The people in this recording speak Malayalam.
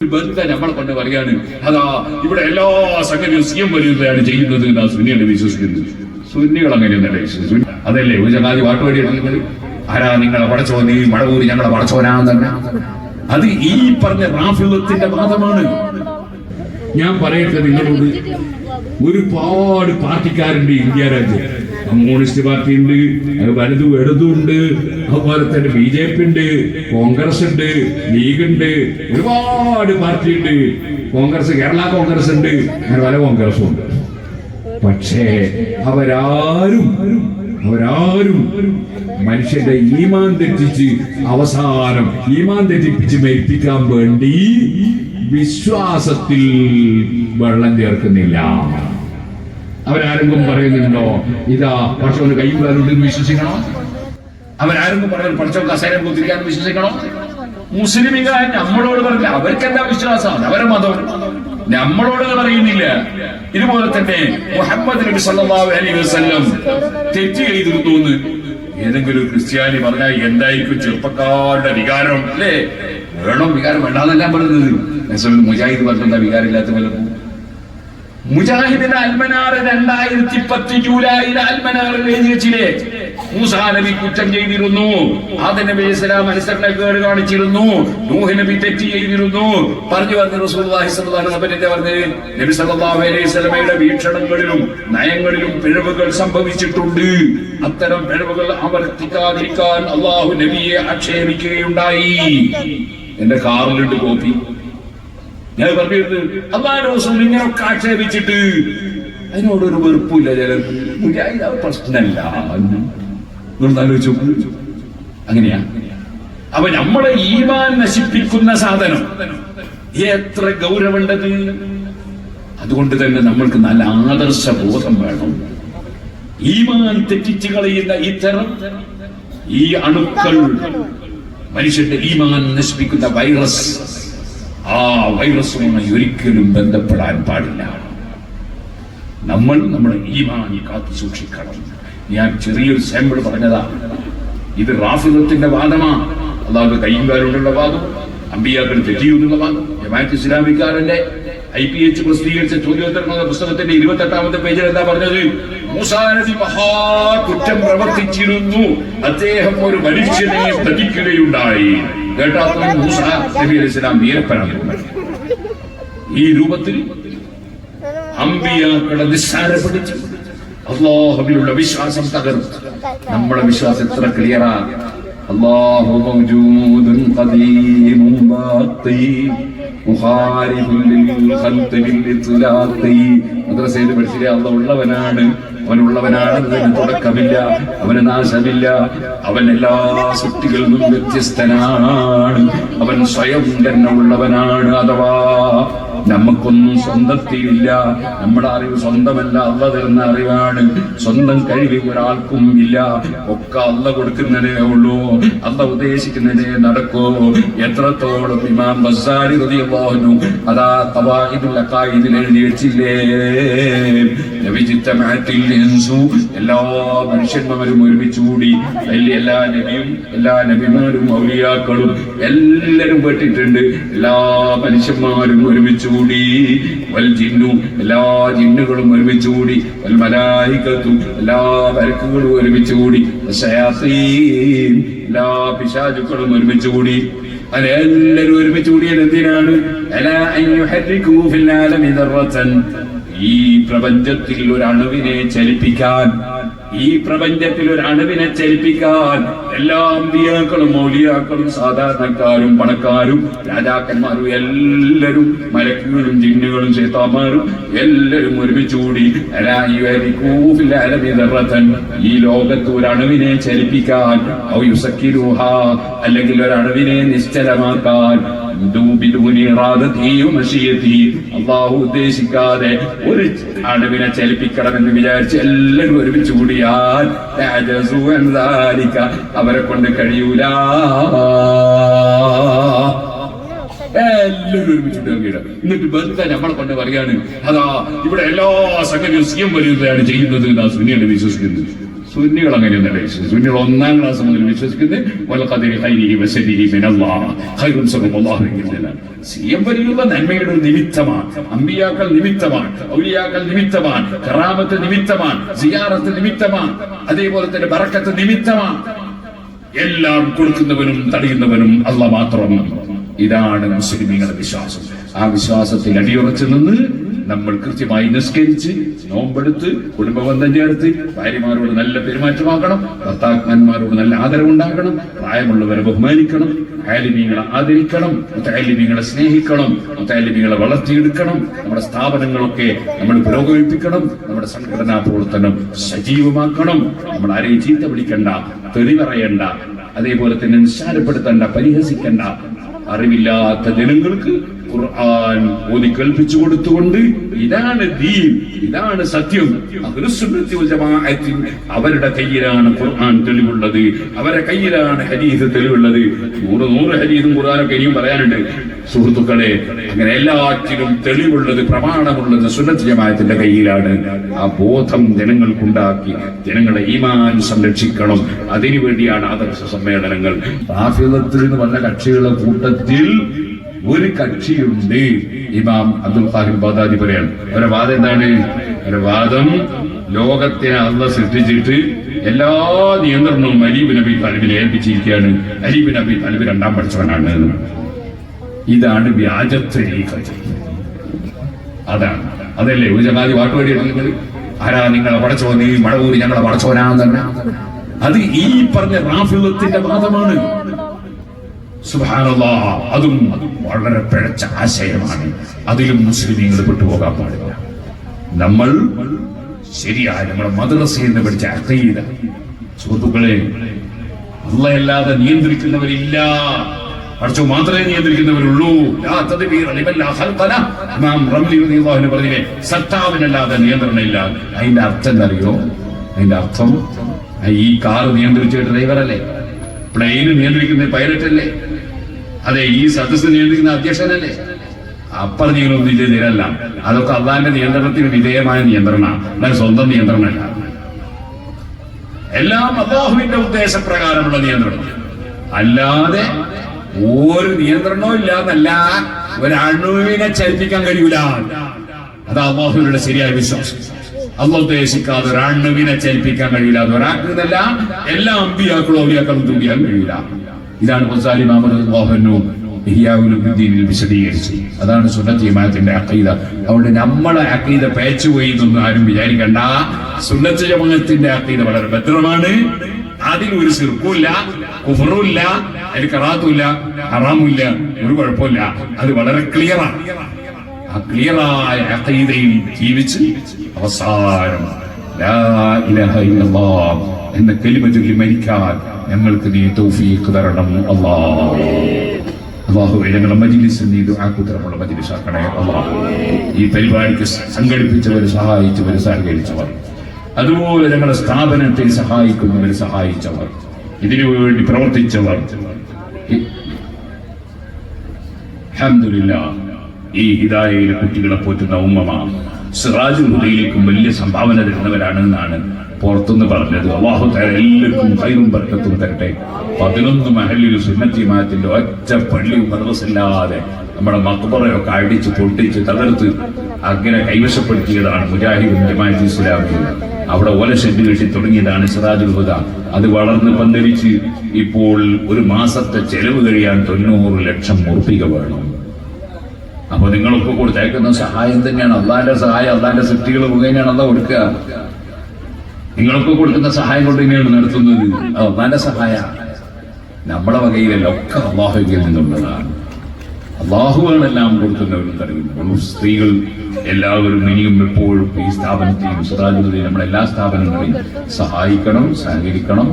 ബന്ധം നമ്മളെ കൊണ്ട് പറയാണ് അതാ ഇവിടെ എല്ലാ സംഗതിയും സി എം വലിയാണ് ചെയ്യുന്നത് എന്നാ സുന്നിയാണ് വിശ്വസിക്കുന്നത്. സുന്നികൾ അങ്ങനെയൊന്നല്ല വിശ്വസിക്കുന്നു അതല്ലേ? ഒരു ചങ്ങാതി പാട്ടുപാടി എടുക്കുന്നത് ആരാ നിങ്ങളെ പടച്ചോ നീ മടവൂരി ഞങ്ങളെ പടച്ചോനാന്ന് അത് ഈ പറഞ്ഞ റാഫിളത്തിന്റെ വാദമാണ്. ഞാൻ പറയട്ടെ നിങ്ങളോട്. ഒരുപാട് പാർട്ടിക്കാരുണ്ട് ഇന്ത്യ രാജ്യം കമ്മ്യൂണിസ്റ്റ് പാർട്ടി ഉണ്ട് വലതും ഇടതും ഉണ്ട്. അതുപോലെ തന്നെ ബി ജെ പി ഉണ്ട് കോൺഗ്രസ് ഉണ്ട് ലീഗ് ഉണ്ട് ഒരുപാട് പാർട്ടി ഉണ്ട് കോൺഗ്രസ് കേരള കോൺഗ്രസ് ഉണ്ട് അങ്ങനെ പല കോൺഗ്രസും ഉണ്ട്. പക്ഷേ അവരാരും അവരാരും മനുഷ്യന്റെ ഈമാൻ തെറ്റിച്ച് അവസാനം ഈമാൻ തെറ്റിപ്പിച്ച് മരിപ്പിക്കാൻ വേണ്ടി വിശ്വാസത്തിൽ വെള്ളം ചേർക്കുന്നില്ല. അവരാരെങ്കിലും പറയുന്നുണ്ടോ? ഇതാ പക്ഷെ കൈ കാലുണ്ടെന്ന് വിശ്വസിക്കണോ? അവരാരെങ്കിലും പറയുന്നു പഠിച്ചോ കസേരം കുത്തിരിക്കാൻ വിശ്വസിക്കണോ? മുസ്ലിമിക നമ്മളോട് പറഞ്ഞില്ല. അവർക്ക് എന്താ വിശ്വാസമാണ് അവരെ മതം. നമ്മളോട് പറയുന്നില്ല. ഇതുപോലെ തന്നെ മുഹമ്മദ് നബി സല്ലല്ലാഹു അലൈഹി വസല്ലം തെറ്റ് ചെയ്തിരുന്നു എന്ന് ഏതെങ്കിലും ക്രിസ്ത്യാനി പറഞ്ഞാൽ എന്തായിരിക്കും ചെറുപ്പക്കാരുടെ വികാരം? അല്ലേ? വേണം വികാരം വേണ്ടാന്നെല്ലാം പറയുന്നത് മുജാഹിദ് പറഞ്ഞ വികാരം ഇല്ലാത്ത വല്ലതും മുജാഹിദിന്റെ അൽമനാർ രണ്ടായിരത്തി പത്ത് ജൂലൈയിൽ അൽമനാറിൽ എഴുതി വെച്ചില്ലേ മൂസാ നബി കുറ്റം ചെയ്തിരുന്നു. ആദ്യ നബി ഇസ്ലാം അനുസരണക്കേട് കാണിച്ചിരുന്നു. നൂഹ് നബി തെറ്റ് ചെയ്തിരുന്നു. പറഞ്ഞു പറഞ്ഞു റസൂലുള്ളാഹി സ്വല്ലല്ലാഹു അലൈഹി വസല്ലം നബി സല്ലല്ലാഹു അലൈഹി വസല്ലമയുടെ വീക്ഷണങ്ങളിലും നയങ്ങളിലും പിഴവുകൾ സംഭവിച്ചിട്ടുണ്ട്. അത്തരം പിഴവുകൾ ആവർത്തിക്കാതിരിക്കാൻ അള്ളാഹു നബിയെ ആക്ഷേപിക്കുകയുണ്ടായി. എന്റെ കാറിലുണ്ട് കോപ്പി ഞാൻ പറഞ്ഞിരുന്നു അള്ളാഹ് റസൂൽ ഇങ്ങനെയൊക്കെ ആക്ഷേപിച്ചിട്ട്. അതിനോടൊരു വെറുപ്പില്ല അത് പ്രശ്നമല്ല. ആലോചിച്ചു അങ്ങനെയാ. അപ്പൊ നമ്മളെ ഈമാൻ നശിപ്പിക്കുന്ന സാധനം എത്ര ഗൗരവമുണ്ടത് അതുകൊണ്ട് തന്നെ നമ്മൾക്ക് നല്ല ആദർശ ബോധം വേണം. ഈമാൻ തെറ്റിച്ച് കളയുന്ന ഇത്തരം ഈ അണുക്കൾ മനുഷ്യന്റെ ഈമാൻ നശിപ്പിക്കുന്ന വൈറസ് ആ വൈറസുമായി ഒരിക്കലും ബന്ധപ്പെടാൻ പാടില്ല. നമ്മൾ നമ്മുടെ ഈമാനി കാത്തു സൂക്ഷിക്കണം. ഞാൻ ചെറിയൊരു സാമ്പിൾ പറഞ്ഞതാ. ഇത് റാഫിദത്തിന്റെ വാദമാണ് അല്ലാതെ കയ്യും കാലുകൊണ്ടുള്ള വാദം അമ്പിയാക്കൾ തെറ്റിയുന്നുള്ള വാദം ജമാഅത്ത് ഇസ്ലാമിക്കാരന്റെ ഐ പി എച്ച് പ്രസിദ്ധീകരിച്ച ചോദ്യോത്തരം എന്ന പുസ്തകത്തിന്റെ ഇരുപത്തെട്ടാമത്തെ പേജിൽ എന്താ പറഞ്ഞത്? മൂസാനബി മഹാ കുറ്റം പ്രവർത്തിച്ചിരുന്നു. അദ്ദേഹം ഒരു മനുഷ്യനെ തടിക്കുകയുണ്ടായി കേട്ടാത്ത മൂസ നബി അലൈഹി സ്വലാം വീരപ്പനാണ് ഈ രൂപത്തിൽ അമ്പിയാക്കളെ നിസ്സാരപ്പെടുത്തി അള്ളാഹുവിലുള്ള വിശ്വാസം തകർന്നു നമ്മുടെ വിശ്വാസം എത്ര ക്ലിയറാ അള്ളാഹു അവൻ മദ്രസയിൽ പഠിച്ചില്ലേ അള്ളാഹ് ഉള്ളവനാണ്. അവനുള്ളവനാണ് അതിന് തുടക്കമില്ല. അവന് നാശമില്ല. അവൻ എല്ലാ സൃഷ്ടികളിലും വ്യത്യസ്തനാണ്. അവൻ സ്വയം തന്നെ ഉള്ളവനാണ് അഥവാ നമുക്കൊന്നും സ്വന്തത്തിലില്ല നമ്മുടെ അറിവ് സ്വന്തമല്ല. അല്ല തരുന്ന അറിവാണ്. സ്വന്തം കഴിവ് ഒരാൾക്കും ഇല്ല. ഒക്കെ അല്ല കൊടുക്കുന്നതേ ഉള്ളൂ. അല്ല ഉദ്ദേശിക്കുന്നതേ നടക്കൂ. എത്രത്തോളം ഇമാം ബസാരി റളിയല്ലാഹു അതാ തവാഹിദുൽ അഖായിദിൽ എഴുതി വെച്ചില്ലേ? നബിജിത്തമാത്തിൽ ഇൻസു എല്ലാ മനുഷ്യന്മാരും ഒരുമിച്ച് കൂടി അതിൽ എല്ലാ നബിയും എല്ലാ നബിമാരും ഔലിയാക്കളും എല്ലാരും പെട്ടിട്ടുണ്ട്. എല്ലാ മനുഷ്യന്മാരും ഒരുമിച്ച് കൂടി വൽ ജിന്നു എല്ലാ ജിന്നുകളും ഒരുമിച്ചുകൂടി വൽ മലായിക്കത്തും എല്ലാ മലക്കുകളും ഒരുമിച്ചുകൂടി എല്ലാ പിശാചുക്കളും ഒരുമിച്ചുകൂടി. കൂടി അങ്ങനെ ഒരുമിച്ച് കൂടിയത് എന്തിനാണ് ഈ പ്രപഞ്ചത്തിൽ ഒരു അണുവിനെ ചലിപ്പിക്കാൻ ഈ പ്രപഞ്ചത്തിൽ ഒരു അണുവിനെ ചലിപ്പിക്കാൻ എല്ലാ അമ്പിയാക്കളും മൗലിയാക്കളും സാധാരണക്കാരും പണക്കാരും രാജാക്കന്മാരും എല്ലാവരും മലക്കുകളും ജിന്നുകളും ചേത്താമാരും എല്ലാവരും ഒരുമിച്ചുകൂടി ഈ ലോകത്ത് ഒരു അണുവിനെ ചലിപ്പിക്കാൻ അല്ലെങ്കിൽ ഒരു അണുവിനെ നിശ്ചലമാക്കാൻ അള്ളാഹു ഉദ്ദേശിക്കാതെ ഒരു അണുവിനെ ചലിപ്പിക്കണമെന്ന് വിചാരിച്ച് എല്ലാവരും ഒരുമിച്ച് കൂടിയാൽ അവരെ കൊണ്ട് കഴിയൂല. എല്ലാവരും ഒരുമിച്ച് കൂടിയാണ് എന്നിട്ട് ബന്ധം നമ്മളെ കൊണ്ട് പറയാണ് അതാ ഇവിടെ എല്ലാ സംഗതിയും സി എം വലിയാണ് ചെയ്യുന്നത് സുനിയാണ് വിശ്വസിക്കുന്നത്. സുന്നികൾ അങ്ങനെയൊന്നല്ല സുന്നികൾ ഒന്നാം ക്ലാസ് മുതൽ വിശ്വസിക്കുന്നത് നന്മയുടെ ഒരു നിമിത്തമാണ്. അമ്പിയാക്കൾ നിമിത്തമാണ്. ഔലിയാക്കൾ നിമിത്തമാണ്. കറാമത്ത് നിമിത്തമാണ്. സിയാറത്ത് നിമിത്തമാണ്. അതേപോലെ തന്നെ ബറക്കത്ത് നിമിത്തമാണ്. എല്ലാം കൊടുക്കുന്നവനും തടയുന്നവനും അല്ല മാത്രം. ഇതാണ് മുസ്ലിമീങ്ങളുടെ വിശ്വാസം. ആ വിശ്വാസത്തിൽ അടിയുറച്ചു നിന്ന് നമ്മൾ കൃത്യമായി നിസ്കരിച്ച് നോമ്പെടുത്ത് കുടുംബബന്ധം ചേർത്ത് ഭാര്യമാരോട് നല്ല പെരുമാറ്റമാക്കണം ഭർത്താക്കന്മാരോട് നല്ല ആദരവുണ്ടാക്കണം പ്രായമുള്ളവരെ ബഹുമാനിക്കണം ആലിമീങ്ങളെ ആദരിക്കണം മുത്താലിമീങ്ങളെ സ്നേഹിക്കണം മുത്താലിമീങ്ങളെ വളർത്തിയെടുക്കണം നമ്മുടെ സ്ഥാപനങ്ങളൊക്കെ നമ്മൾ പുരോഗമിപ്പിക്കണം നമ്മുടെ സംഘടനാ പ്രവർത്തനം സജീവമാക്കണം നമ്മൾ ആരെയും ചീത്ത വിളിക്കണ്ട തെറി പറയണ്ട അതേപോലെ തന്നെ നിസ്സാരപ്പെടുത്തണ്ട പരിഹസിക്കണ്ട അറിവില്ലാത്ത ജനങ്ങൾക്ക് ഖുർആൻ കൽപ്പിച്ചു കൊടുത്തുകൊണ്ട് ഇതാണ് ദീൻ ഇതാണ് സത്യം. അവരുടെ കയ്യിലാണ് ഖുർആൻ തെളിവുള്ളത് അവരുടെ കയ്യിലാണ് ഹദീസ് തെളിവുള്ളത്. നൂറ് നൂറ് ഹരീസും ഖുർആനൊക്കെ ഇനിയും പറയാനുണ്ട്. സുഹൃത്തുക്കളെ അങ്ങനെ എല്ലാറ്റിനും തെളിവുള്ളത് പ്രമാണമുള്ളത് സുന്നത്ത് ജമാഅത്തിന്റെ കയ്യിലാണ്. ആ ബോധം ജനങ്ങൾക്കുണ്ടാക്കി ജനങ്ങളെ ഈമാൻ സംരക്ഷിക്കണം. അതിനു വേണ്ടിയാണ് ആദർശ സമ്മേളനങ്ങൾ. നിന്ന് വന്ന കക്ഷികളുടെ കൂട്ടത്തിൽ ഒരു കക്ഷിയുണ്ട് ഇമാം അബ്ദുൽ ഖാഹിർ ബാദാദി പറയാണ് അവരുടെ വാദം എന്താണ്? അവരുടെ വാദം ലോകത്തിനെ അള്ള സൃഷ്ടിച്ചിട്ട് എല്ലാ നിയന്ത്രണവും അലീബ് നബി താലിബിനെ ഏൽപ്പിച്ചിരിക്കുകയാണ്. അലീബ് നബി താലിബ് രണ്ടാം പഠിച്ചവനാണ്. ഇതാണ് വ്യാജത്വ അതാണ്. അതല്ലേ? ഒരു ചങ്ങാതി പാട്ടുപാടി നിങ്ങൾ ആരാ നിങ്ങളെ പടച്ചോ നീ മഴവൂരി ഞങ്ങളെ പടച്ചോനാന്ന് അത് ഈ പറഞ്ഞ റാഫിളത്തിന്റെ വാദമാണ്. അതും വളരെ പിഴച്ച ആശയമാണ്. അതിലും മുസ്ലിമീങ്ങൾ പെട്ടുപോകാൻ പാടില്ല. നമ്മൾ ശരിയായ നമ്മുടെ മദ്രസയിൽ നിന്ന് പഠിച്ച അക്കീത സുഹൃത്തുക്കളെ അള്ളയല്ലാതെ നിയന്ത്രിക്കുന്നവരില്ല. പഠിച്ചു മാത്രമേ നിയന്ത്രിക്കുന്നവരുള്ളൂ. പറഞ്ഞില്ലേ സത്താവിനല്ലാതെ നിയന്ത്രണമില്ല. അതിന്റെ അർത്ഥം എന്താ അറിയോ അതിന്റെ അർത്ഥം ഈ കാർ നിയന്ത്രിച്ച ഡ്രൈവറല്ലേ? പ്ലെയിന് നിയന്ത്രിക്കുന്ന പൈലറ്റ് അല്ലേ അതെ ഈ സദസ് നിയന്ത്രിക്കുന്ന അധ്യക്ഷനല്ലേ? അപ്പറഞ്ഞൊന്നും ഇല്ല നിരല്ല അതൊക്കെ അള്ളാന്റെ നിയന്ത്രണത്തിന് വിധേയമായ നിയന്ത്രണമാണ്. അല്ലാതെ സ്വന്തം നിയന്ത്രണമല്ല. എല്ലാം അള്ളാഹുവിന്റെ ഉദ്ദേശപ്രകാരമുള്ള നിയന്ത്രണം. അല്ലാതെ ഒരു നിയന്ത്രണവും ഇല്ലാന്നല്ല. ഒരു അണുവിനെ ചലിപ്പിക്കാൻ കഴിയൂല. അത് അള്ളാഹുവിനുള്ള ശരിയായ വിശ്വാസം. അള്ളാഹ് ഉദ്ദേശിക്കാതെ ഒരണുവിനെ ചലിപ്പിക്കാൻ കഴിയില്ല അത് ഒരാൾക്കെന്നല്ല എല്ലാ അമ്പിയാക്കളും ഔലിയാക്കളും തുടിയാൻ കഴിയില്ല ഇതാണ് ബുസാലി മാമദ് മോഹനു ഇഹിയാവുലുദ്ദീനിൽ വിശദീകരിച്ചു. അതാണ് സുന്നത്ത് ജമാഅത്തിന്റെ അക്കീത അതുകൊണ്ട് നമ്മളെ അക്കീദ പേച്ചുപോയി എന്നൊന്നും ആരും വിചാരിക്കണ്ട. സുന്നത്ത് ജമാഅത്തിന്റെ അക്കീത വളരെ ഭദ്രമാണ്. അതിൽ ഒരു സിർക്കുമില്ല കുഫറുമില്ല അതിൽ കറാത്തുമില്ല ഹറാമില്ല ഒരു കുഴപ്പമില്ല. അത് വളരെ ക്ലിയറാണ് ആ ക്ലിയറായ അക്കീതയിൽ ജീവിച്ച് അവസാനം. ലാ ഇല്ലല്ലാഹ് എന്ന കലിമ ചൊല്ലി മരിക്കാൻ ഞങ്ങൾക്ക് നീ തൗഫീഖ് തരണം അള്ളാഹു ഞങ്ങളുടെ മജിലിസ് നീ ദുആക്കുത്തരമുള്ള മജിലിസാക്കണേ അള്ളാഹു ഈ പരിപാടിക്ക് സംഘടിപ്പിച്ചവർ സഹായിച്ചവർ സഹകരിച്ചവർ. അതുപോലെ ഞങ്ങളുടെ സ്ഥാപനത്തെ സഹായിക്കുന്നവർ സഹായിച്ചവർ. ഇതിനു വേണ്ടി പ്രവർത്തിച്ചവർ. അൽഹംദുലില്ലാ ഈ ഹിതായയിലെ കുട്ടികളെ പോറ്റുന്ന ഉമ്മമ സിറാജ് ഹുദയിലേക്കും വലിയ സംഭാവന തരുന്നവരാണ് എന്നാണ് പുറത്തുനിന്ന് പറഞ്ഞത്. അള്ളാഹു താര എല്ലാവർക്കും കൈറും ബർക്കത്തും തരട്ടെ. പതിനൊന്ന് മഹലിൽ സുന്നത്തിമാത്തിന്റെ ഒറ്റ പള്ളിയും മദ്രസില്ലാതെ നമ്മുടെ മക്ബറയൊക്കെ അടിച്ച് പൊട്ടിച്ച് തകർത്ത് അങ്ങനെ കൈവശപ്പെടുത്തിയതാണ് മുജാഹിദും ജമാഅത്ത് ഇസ്ലാമി അവിടെ ഓല ഷെഡ് കെട്ടി തുടങ്ങിയതാണ് സിറാജുൽ ഹുദ. അത് വളർന്ന് പന്തലിച്ച് ഇപ്പോൾ ഒരു മാസത്തെ ചെലവ് കഴിയാൻ തൊണ്ണൂറ് ലക്ഷം ഉറപ്പിക വേണം. അപ്പൊ നിങ്ങളൊക്കെ കൊടുത്തേക്കുന്ന സഹായം തന്നെയാണ്. അള്ളാന്റെ സഹായം അള്ളാന്റെ സൃഷ്ടികൾ മുഖേനയാണ് അല്ല കൊടുക്കുക. നിങ്ങളൊക്കെ കൊടുക്കുന്ന സഹായം കൊണ്ട് തന്നെയാണ് നടത്തുന്നത്. നല്ല സഹായ. നമ്മുടെ വകയിലല്ല ഒക്കെ അള്ളാഹുവിൽ നിന്നുള്ളതാണ്. അള്ളാഹുവാണ് എല്ലാം കൊടുക്കുന്നവരും തരുന്നത് സ്ത്രീകൾ എല്ലാവരും ഇനിയും എപ്പോഴും ഈ സ്ഥാപനത്തെയും സുതാര്യതയും നമ്മുടെ എല്ലാ സ്ഥാപനങ്ങളെയും സഹായിക്കണം സഹകരിക്കണം.